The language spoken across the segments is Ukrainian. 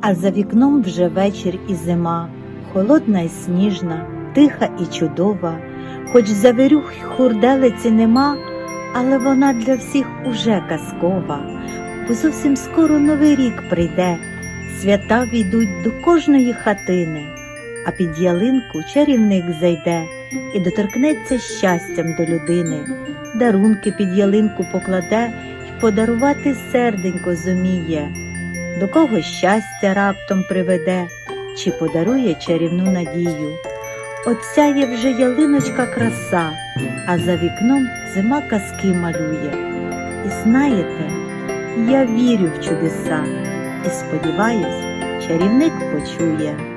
а за вікном вже вечір і зима, холодна і сніжна, тиха і чудова, хоч завірюх й хурделиці нема, але вона для всіх уже казкова, бо зовсім скоро новий рік прийде, свята війдуть до кожної хатини, а під ялинку чарівник зайде і доторкнеться щастям до людини, дарунки під ялинку покладе й подарувати серденько зуміє, до кого щастя раптом приведе, чи подарує чарівну надію. Оця є вже ялиночка краса, а за вікном зима казки малює. І знаєте, я вірю в чудеса і сподіваюсь, чарівник почує.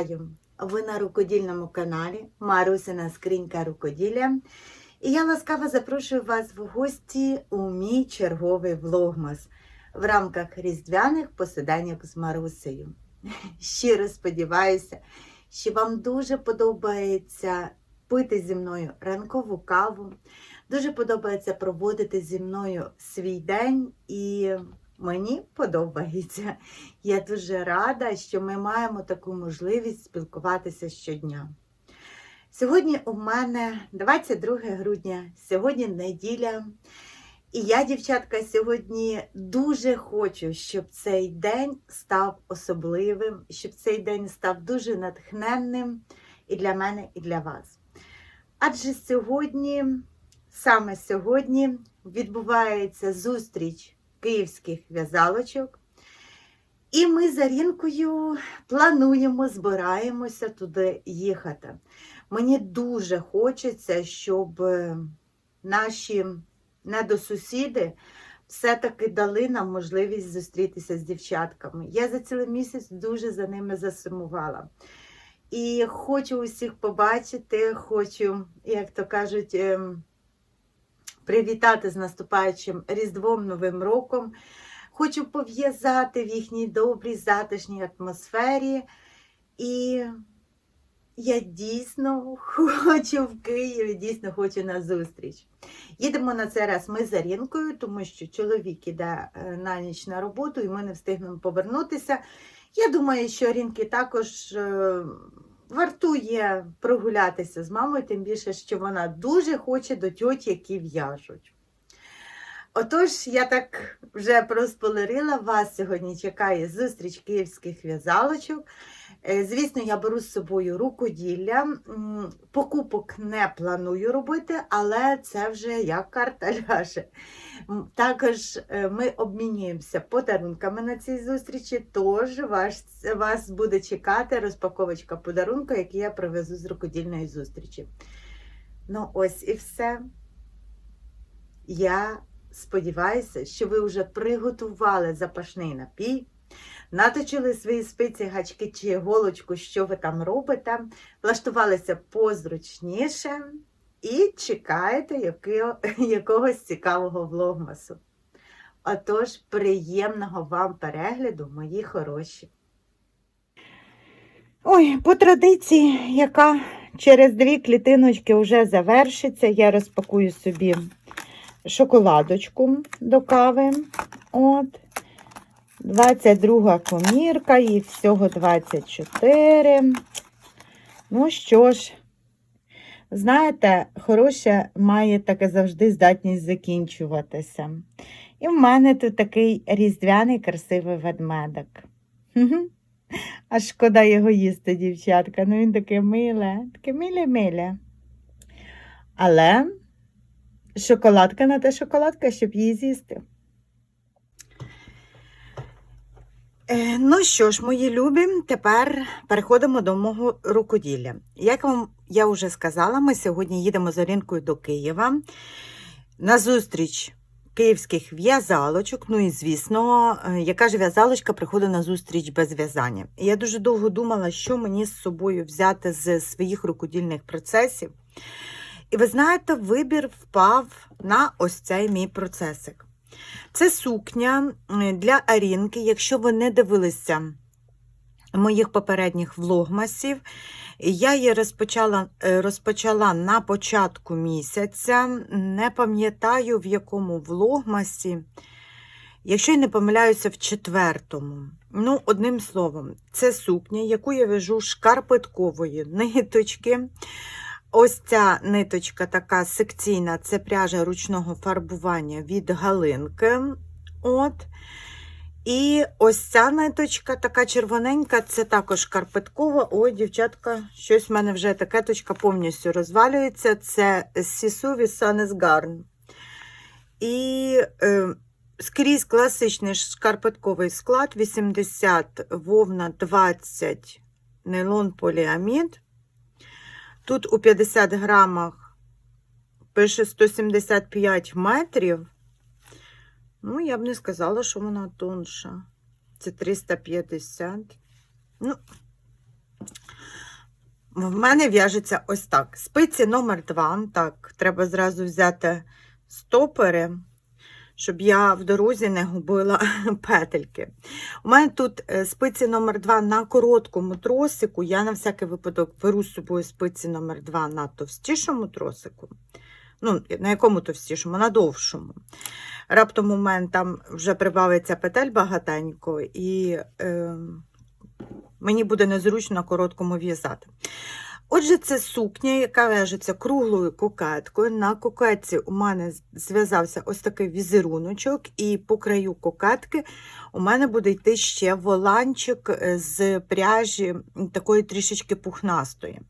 Вітаю! Ви на рукодільному каналі Марусина Скринька Рукоділля. І я ласкаво запрошую вас в гості у мій черговий влогмас в рамках різдвяних посиденьок з Марусею. Щиро сподіваюся, що вам дуже подобається пити зі мною ранкову каву. Дуже подобається проводити зі мною свій день і мені подобається. Я дуже рада, що ми маємо таку можливість спілкуватися щодня. Сьогодні у мене 22 грудня, сьогодні неділя. І я, дівчатка, сьогодні дуже хочу, щоб цей день став особливим, щоб цей день став дуже натхненним і для мене, і для вас. Адже сьогодні, саме сьогодні, відбувається зустріч київських в'язалочок. І ми з Арінкою плануємо, збираємося туди їхати. Мені дуже хочеться, щоб е, наші недосусіди все-таки дали нам можливість зустрітися з дівчатками. Я за цілий місяць дуже за ними засумувала. І хочу усіх побачити, хочу, як то кажуть, ем, привітати з наступаючим Різдвом Новим роком. Хочу пов'язати в їхній добрій, затишній атмосфері. І я дійсно хочу в Києві, дійсно хочу на зустріч. Їдемо на цей раз ми з Арінкою, тому що чоловік іде е, на ніч на роботу і ми не встигнемо повернутися. Я думаю, що Арінки також е, вартує прогулятися з мамою, тим більше, що вона дуже хоче до тьоті, які в'яжуть. Отож, я так вже проспойлерила, вас сьогодні чекає зустріч київських в'язалочок. Е, Звісно, я беру з собою рукоділля. Покупок не планую робити, але це вже як карта ляже. Також е, ми обмінюємося подарунками на цій зустрічі, тож вас, вас буде чекати розпаковочка подарунку, який я привезу з рукодільної зустрічі. Ну, ось і все. Я сподіваюся, що ви вже приготували запашний напій, наточили свої спиці, гачки чи голочку, що ви там робите, влаштувалися позручніше і чекаєте якогось цікавого влогмасу. Отож, приємного вам перегляду, мої хороші. Ой, по традиції, яка через дві клітиночки вже завершиться, я розпакую собі шоколадочку до кави. От. 22 комірка, їй всього 24. Ну що ж, знаєте, хороше має таке завжди здатність закінчуватися. І в мене тут такий різдвяний красивий ведмедик. Хм-хм. А шкода його їсти, дівчатка. Ну він таке миле, таке миле-миле. Але шоколадка на те шоколадка, щоб її з'їсти. Е, Ну що ж, мої любі, тепер переходимо до мого рукоділля. Як вам я вже сказала, ми сьогодні їдемо з Орінкою до Києва на зустріч київських в'язалочок. Ну і звісно, е, яка ж в'язалочка приходить на зустріч без в'язання. Я дуже довго думала, що мені з собою взяти з своїх рукодільних процесів. І ви знаєте, вибір впав на ось цей мій процесик. Це сукня для Арінки. Якщо ви не дивилися моїх попередніх влогмасів, я її розпочала, е, розпочала на початку місяця. Не пам'ятаю, в якому влогмасі. Якщо я не помиляюся, в четвертому. Ну, одним словом, це сукня, яку я вяжу шкарпеткової ниточки. Ось ця ниточка така секційна, це пряжа ручного фарбування від галинки. От. І ось ця ниточка, така червоненька, це також карпеткова. Ой, дівчатка, щось в мене вже такеточка повністю розвалюється. Це Сісуві Санес Гарн. І е, скрізь класичний шкарпетковий склад: 80 вовна, 20 нейлон поліамід. Тут у 50 грамах пише 175 метрів. Ну, я б не сказала, що вона тонша. Це 350. Ну, в мене в'яжеться ось так. Спиці номер 2. Так, треба зразу взяти стопери, щоб я в дорозі не губила петельки. У мене тут е, спиці номер 2 на короткому тросику. Я на всякий випадок беру з собою спиці номер 2 на товстішому тросику. Ну, на якому товстішому, на довшому. Раптом у мене там вже прибавиться петель багатенько, і е, мені буде незручно на короткому в'язати. Отже, це сукня, яка в'яжеться круглою кокеткою. На кокетці у мене зв'язався ось такий візеруночок, і по краю кокетки у мене буде йти ще воланчик е, з пряжі такої трішечки пухнастої.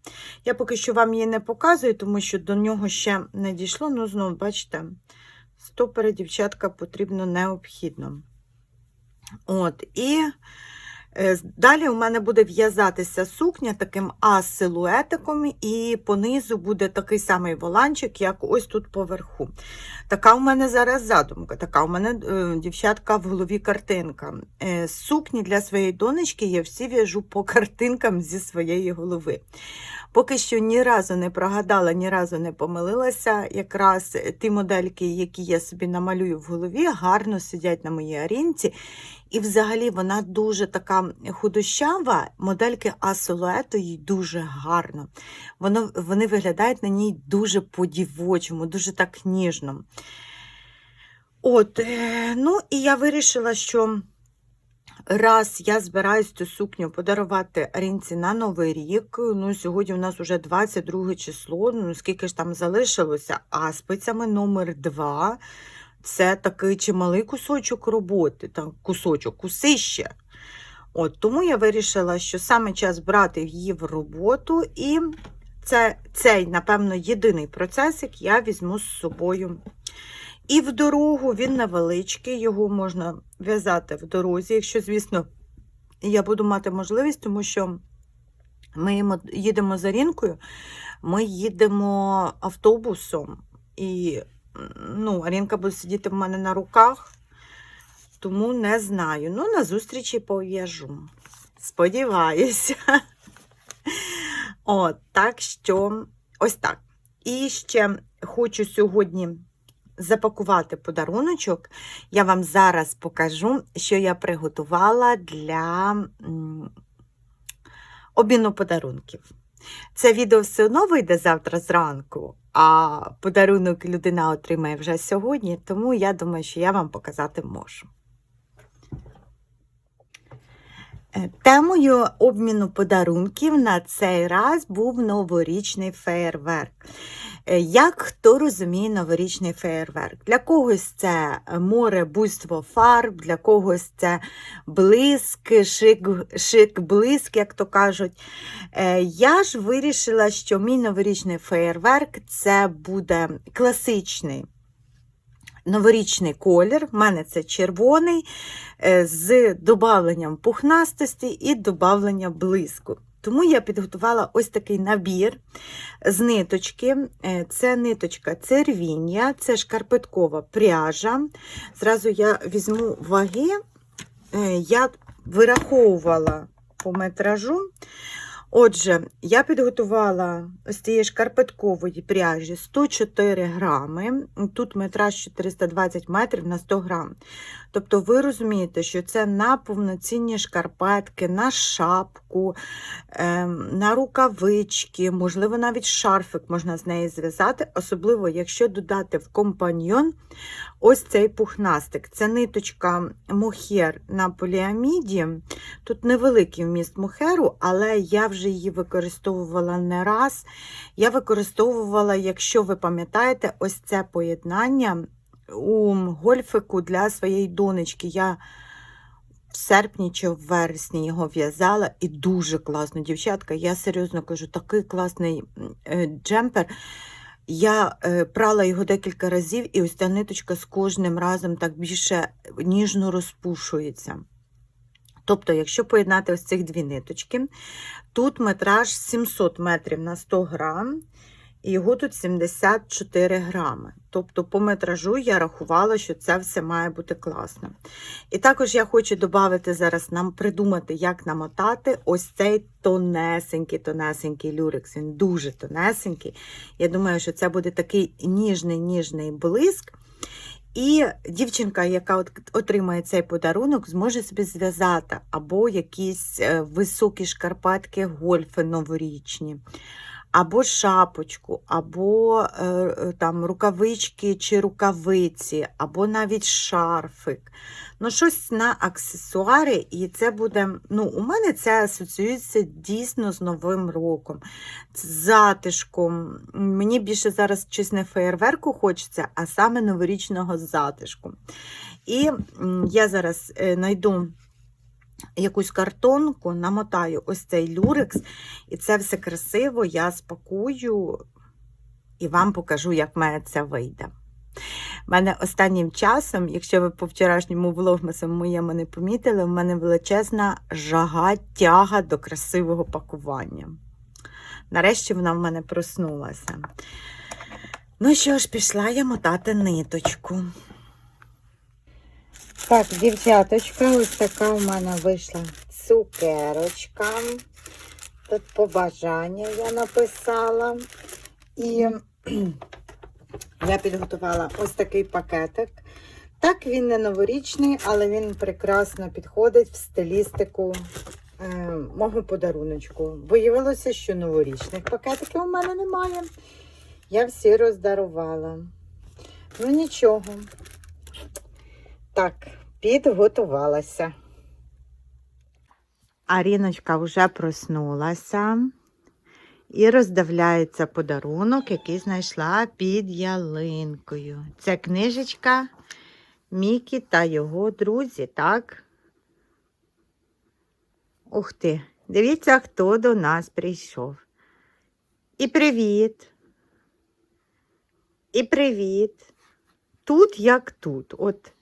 Я поки що вам її не показую, тому що до нього ще не дійшло. Ну, знову, бачите, стопери, дівчатка, потрібно необхідно. От, і Далі у мене буде в'язатися сукня таким А-силуетиком, і понизу буде такий самий воланчик, як ось тут поверху. Така у мене зараз задумка, така у мене е, дівчатка в голові картинка. Е, Сукні для своєї донечки я всі в'яжу по картинкам зі своєї голови. Поки що ні разу не прогадала, ні разу не помилилася. Якраз ті модельки, які я собі намалюю в голові, гарно сидять на моїй арінці. І взагалі вона дуже така худощава, модельки А-силуету їй дуже гарно. Воно, Вони виглядають на ній дуже по-дівочому, дуже так ніжно. От, е, ну і я вирішила, що раз я збираюсь цю сукню подарувати Арінці на Новий рік. Ну, Сьогодні у нас вже 22 число, ну скільки ж там залишилося, а спицями номер 2 це такий чималий кусочок роботи, там, кусочок, кусище. От, Тому я вирішила, що саме час брати її в роботу, і це, цей, напевно, єдиний процесик я візьму з собою. І в дорогу він невеличкий, його можна в'язати в дорозі, якщо, звісно, я буду мати можливість, тому що ми їдемо за рінкою, ми їдемо автобусом. І ну, Арінка буде сидіти в мене на руках, тому не знаю. Ну, на зустрічі пов'яжу. Сподіваюся. От, так що, ось так. І ще хочу сьогодні запакувати подаруночок. Я вам зараз покажу, що я приготувала для обміну подарунків. Це відео все одно вийде завтра зранку, а подарунок людина отримає вже сьогодні, тому я думаю, що я вам показати можу. Е, Темою обміну подарунків на цей раз був новорічний феєрверк. Е, Як хто розуміє новорічний феєрверк? Для когось це море буйство фарб, для когось це блиск, шик, шик блиск, як то кажуть. Е, Я ж вирішила, що мій новорічний феєрверк це буде класичний. Новорічний колір, в мене це червоний, е, з додавленням пухнастості і додавленням блиску. Тому я підготувала ось такий набір з ниточки. Е, це ниточка цервіння, це шкарпеткова пряжа. Зразу я візьму ваги, Е, я вираховувала по метражу. Отже, я підготувала ось цієї шкарпеткової пряжі 104 грами. Тут метраж 420 метрів на 100 грам. Тобто ви розумієте, що це на повноцінні шкарпетки, на шапку, ем, на рукавички, можливо, навіть шарфик можна з неї зв'язати, особливо, якщо додати в компаньйон ось цей пухнастик. Це ниточка мохер на поліаміді. Тут невеликий вміст мохеру, але я вже її використовувала не раз. Я використовувала, якщо ви пам'ятаєте, ось це поєднання у гольфику для своєї донечки. Я в серпні чи в вересні його в'язала і дуже класно, дівчатка. Я серйозно кажу, такий класний е, джемпер. Я е, прала його декілька разів, і ось ця ниточка з кожним разом так більше ніжно розпушується. Тобто, якщо поєднати ось цих дві ниточки, тут метраж 700 метрів на 100 грам, і його тут 74 грами. Тобто, по метражу я рахувала, що це все має бути класно. І також я хочу додати зараз нам придумати, як намотати ось цей тонесенький, тонесенький люрекс. Він дуже тонесенький. Я думаю, що це буде такий ніжний, ніжний блиск. І дівчинка, яка отримає цей подарунок, зможе собі зв'язати або якісь е, високі шкарпетки гольфи новорічні, або шапочку, або е, е, там рукавички чи рукавиці, або навіть шарфик. Ну, щось на аксесуари, і це буде. Ну, у мене це асоціюється дійсно з Новим роком, з затишком. Мені більше зараз щось не феєрверку хочеться, а саме новорічного затишку. І я зараз е, знайду якусь картонку, намотаю ось цей люрекс, і це все красиво я спакую і вам покажу, як мене це вийде. У мене останнім часом, якщо ви по вчорашньому влогмасу моєму не помітили, в мене величезна жага, тяга до красивого пакування. Нарешті вона в мене проснулася. Ну що ж, пішла я мотати ниточку. Так, дівчаточка, ось така в мене вийшла цукерочка. Тут побажання я написала. І я підготувала ось такий пакетик. Так, він не новорічний, але він прекрасно підходить в стилістику е, мого подаруночку. Виявилося, що новорічних пакетиків у мене немає. Я всі роздарувала. Ну нічого. Так, підготувалася. Аріночка вже проснулася і роздивляється подарунок, який знайшла під ялинкою. Це книжечка Мікі та його друзі, так? Ух ти! Дивіться, хто до нас прийшов. І привіт. І привіт. Тут як тут. От.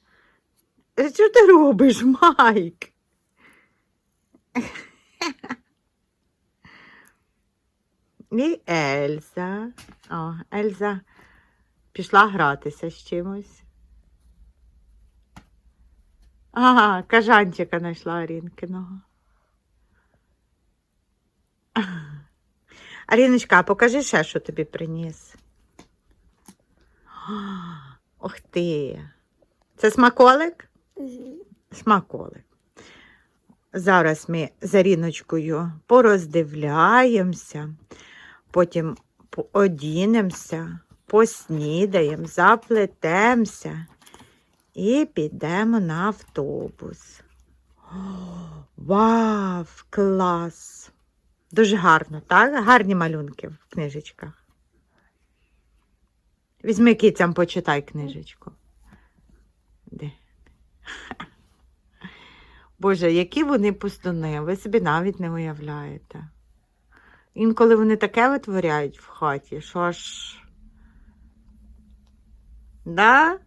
Що ти робиш, Майк? І Ельза. О, Ельза пішла гратися з чимось. Ага, кажанчика знайшла Арінкиного. Аріночка, покажи ще, що тобі приніс. Ох ти. Це смаколик? Смаколик. Зараз ми з Аріночкою пороздивляємося, потім по- одінемося, поснідаємо, заплетемося і підемо на автобус. Вау, клас! Дуже гарно, так? Гарні малюнки в книжечках. Візьми кицям, почитай книжечку. Де? Боже, які вони пустуни, ви собі навіть не уявляєте. Інколи вони таке витворяють в хаті, що аж. Да?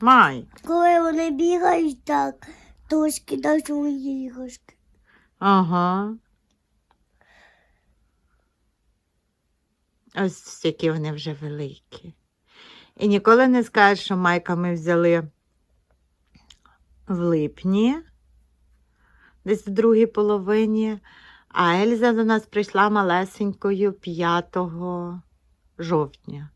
Май. Коли вони бігають так, то скидають свої іграшки. Ага. Ось які вони вже великі. І ніколи не скажеш, що майка ми взяли в липні, десь в другій половині, А Ельза до нас прийшла малесенькою 5 жовтня.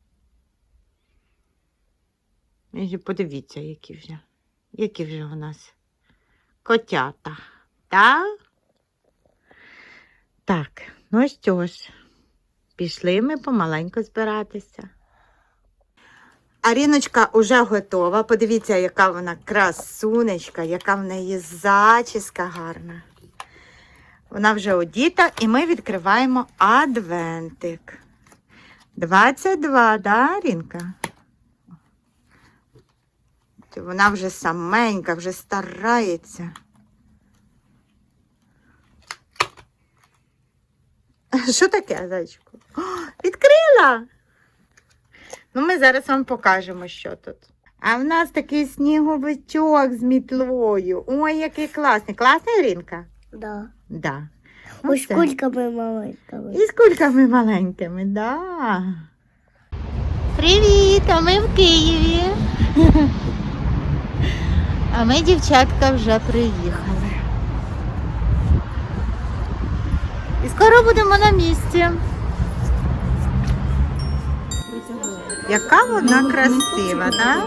І подивіться, які вже, які вже у нас котята. Так? Так, ну що ж, пішли ми помаленьку збиратися. Аріночка уже готова. Подивіться, яка вона красунечка, яка в неї зачіска гарна. Вона вже одіта, і ми відкриваємо адвентик. 22, да, Арінка? Вона вже саменька, вже старається. Що таке, зайчику? Відкрила! Ну, ми зараз вам покажемо, що тут. А в нас такий сніговичок з мітлою. Ой, який класний. Класний, Рінка? Да. Да. Ой, Оце. сколько мы маленького. І з кульками маленькими, да. Привіт! А ми в Києві. А ми, дівчатка, вже приїхали. І скоро будемо на місці. Яка вона красива, да?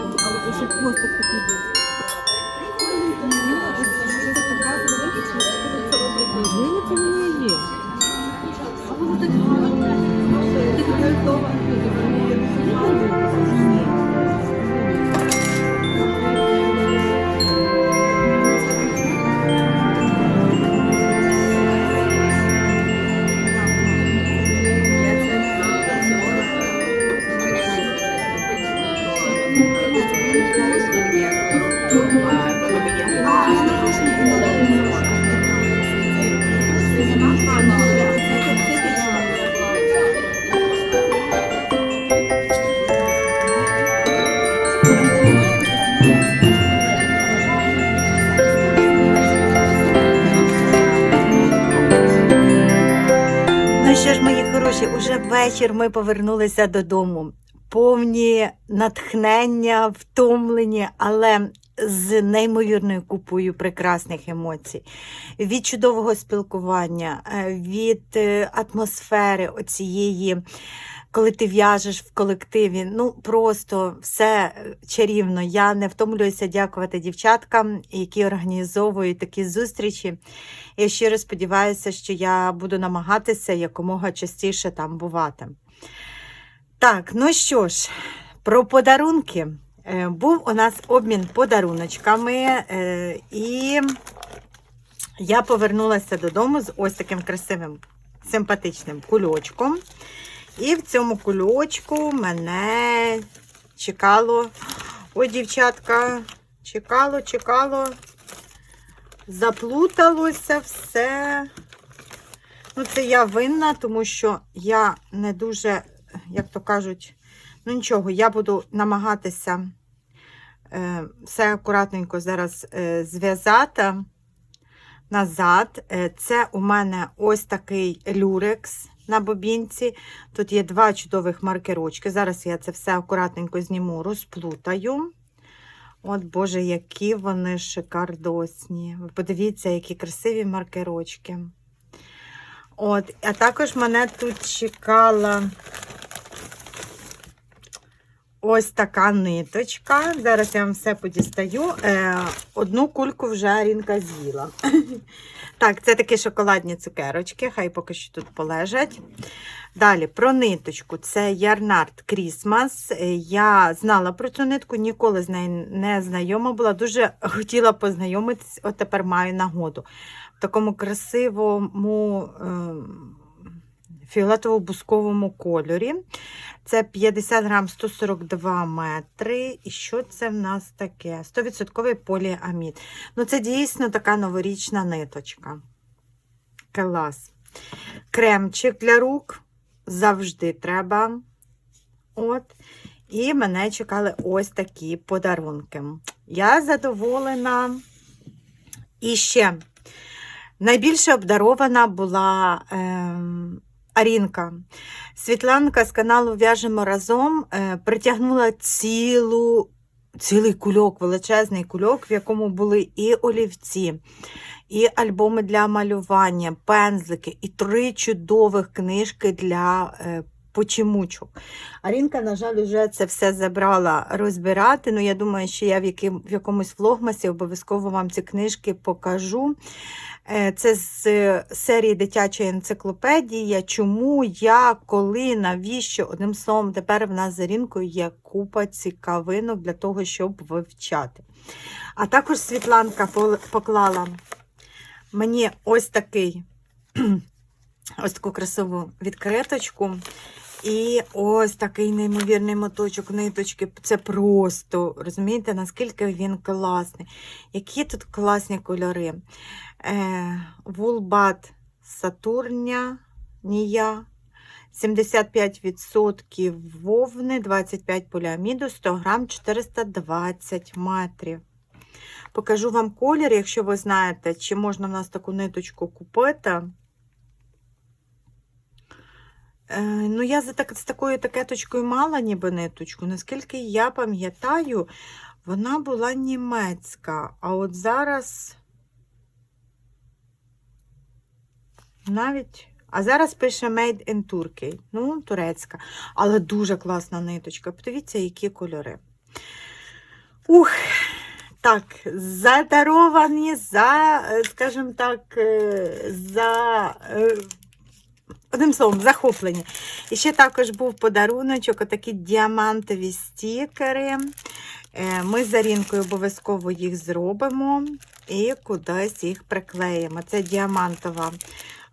Хороші, уже вечір ми повернулися додому. Повні натхнення, втомлені, але з неймовірною купою прекрасних емоцій, від чудового спілкування, е, від е, атмосфери оцієї, коли ти в'яжеш в колективі. Ну просто все е, чарівно. Я не втомлююся дякувати дівчаткам, які організовують такі зустрічі. Я щиро сподіваюся, що я буду намагатися якомога частіше там бувати. Так, ну що ж, про подарунки. Е, Був у нас обмін подаруночками, е, і я повернулася додому з ось таким красивим, симпатичним кульочком. І в цьому кульочку мене чекало. Ой, дівчатка, чекало, чекало заплуталося все. Ну, це я винна, тому що я не дуже, як то кажуть, ну нічого, я буду намагатися е, все акуратненько зараз е, зв'язати назад. Е, це у мене ось такий люрекс на бобінці. Тут є два чудових маркерочки. Зараз я це все акуратненько зніму, розплутаю. От, Боже, які вони шикардосні. Ви подивіться, які красиві маркерочки. От, а також мене тут чекала ось така ниточка. Зараз я вам все подістаю. Е, одну кульку вже Арінка з'їла. Так, це такі шоколадні цукерочки, хай поки що тут полежать. Далі про ниточку. Це Ярнард Крісмас. Я знала про цю нитку, ніколи з нею не знайома була. Дуже хотіла познайомитись, от тепер маю нагоду. В такому красивому ем, фіолетово-бусковому кольорі. Це 50 грам 142 метри. І що це в нас таке? 100% поліамід. Ну, це дійсно така новорічна ниточка. Клас. Кремчик для рук завжди треба. От. І мене чекали ось такі подарунки. Я задоволена. І ще найбільше обдарована була ем, Арінка. Світланка з каналу В'яжемо разом е, притягнула цілу цілий кульок, величезний кульок, в якому були і олівці, і альбоми для малювання, пензлики, і три чудових книжки для е, почемучок. Арінка, на жаль, вже це все забрала розбирати. Ну, я думаю, що я в, яким, в якомусь влогмасі обов'язково вам ці книжки покажу. Е, Це з е, серії дитячої енциклопедії. Чому, як, коли, навіщо? Одним словом, тепер в нас за Арінкою є купа цікавинок для того, щоб вивчати. А також Світланка поклала мені ось такий ось таку красиву відкриточку. І ось такий неймовірний моточок ниточки. Це просто, розумієте, наскільки він класний. Які тут класні кольори. Е, Вулбат Сатурня, Нія. 75% вовни, 25 поліаміду, 100 грам, 420 метрів. Покажу вам колір, якщо ви знаєте, чи можна в нас таку ниточку купити. Е, ну, я за так, з такою етикеточкою мала ніби ниточку. Наскільки я пам'ятаю, вона була німецька. А от зараз навіть. А зараз пише Made in Turkey. Ну, турецька. Але дуже класна ниточка. Подивіться, які кольори. Ух, так, задаровані за, е, скажімо так, е, за. Одним словом, захоплені. І ще також був подаруночок, отакі діамантові стікери. Е, Ми з Арінкою обов'язково їх зробимо і кудись їх приклеїмо. Це діамантова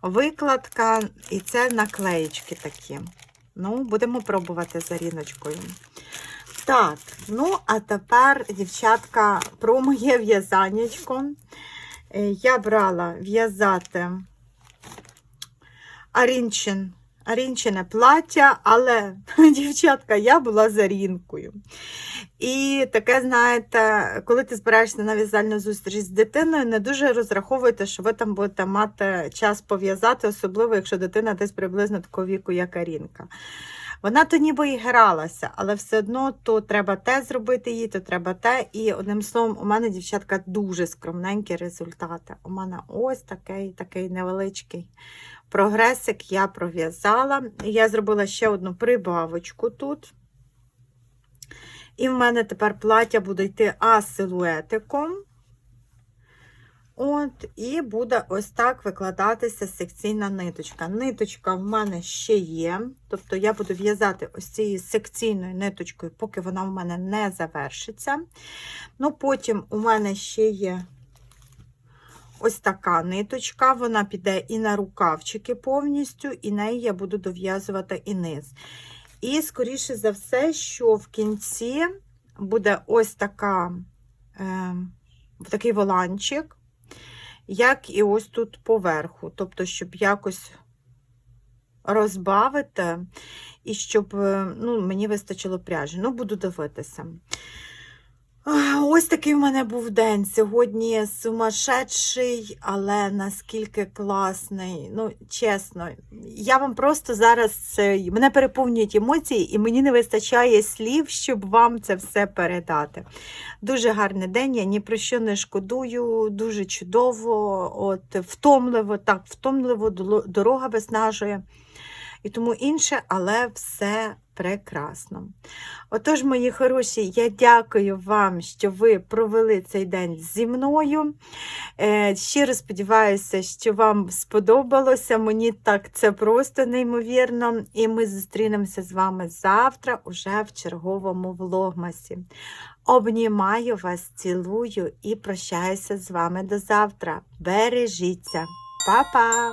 викладка, і це наклеєчки такі. Ну, будемо пробувати з Аріночкою. Так, ну а тепер, дівчатка, про моє в'язанечко. Е, Я брала в'язати Арінчин, Арінчине плаття, але, дівчатка, я була за Арінкою. І таке, знаєте, коли ти збираєшся на в'язальну зустріч з дитиною, не дуже розраховуйте, що ви там будете мати час пов'язати, особливо, якщо дитина десь приблизно такого віку, як Арінка. Вона то ніби і гралася, але все одно то треба те зробити їй, то треба те. І одним словом, у мене, дівчатка, дуже скромненькі результати. У мене ось такий такий невеличкий прогресик я пров'язала. Я зробила ще одну прибавочку тут. І в мене тепер плаття буде йти асилуетиком. От, і буде ось так викладатися секційна ниточка. Ниточка в мене ще є. Тобто я буду в'язати ось цією секційною ниточкою, поки вона в мене не завершиться. Ну, потім у мене ще є ось така ниточка. Вона піде і на рукавчики повністю, і неї я буду дов'язувати і низ. І, скоріше за все, що в кінці буде ось така, е, такий воланчик, як і ось тут поверху. Тобто, щоб якось розбавити, і щоб е, ну, мені вистачило пряжі. Ну, буду дивитися. Ось такий в мене був день. Сьогодні сумасшедший, але наскільки класний. Ну, чесно, я вам просто зараз е, мене переповнюють емоції, і мені не вистачає слів, щоб вам це все передати. Дуже гарний день, я ні про що не шкодую, дуже чудово, от, втомливо, так, втомливо, дорога виснажує. І тому інше, але все прекрасно. Отож, мої хороші, я дякую вам, що ви провели цей день зі мною. Е, Щиро сподіваюся, що вам сподобалося. Мені так це просто неймовірно. І ми зустрінемося з вами завтра, уже в черговому влогмасі. Обнімаю вас, цілую і прощаюся з вами до завтра. Бережіться. Па-па!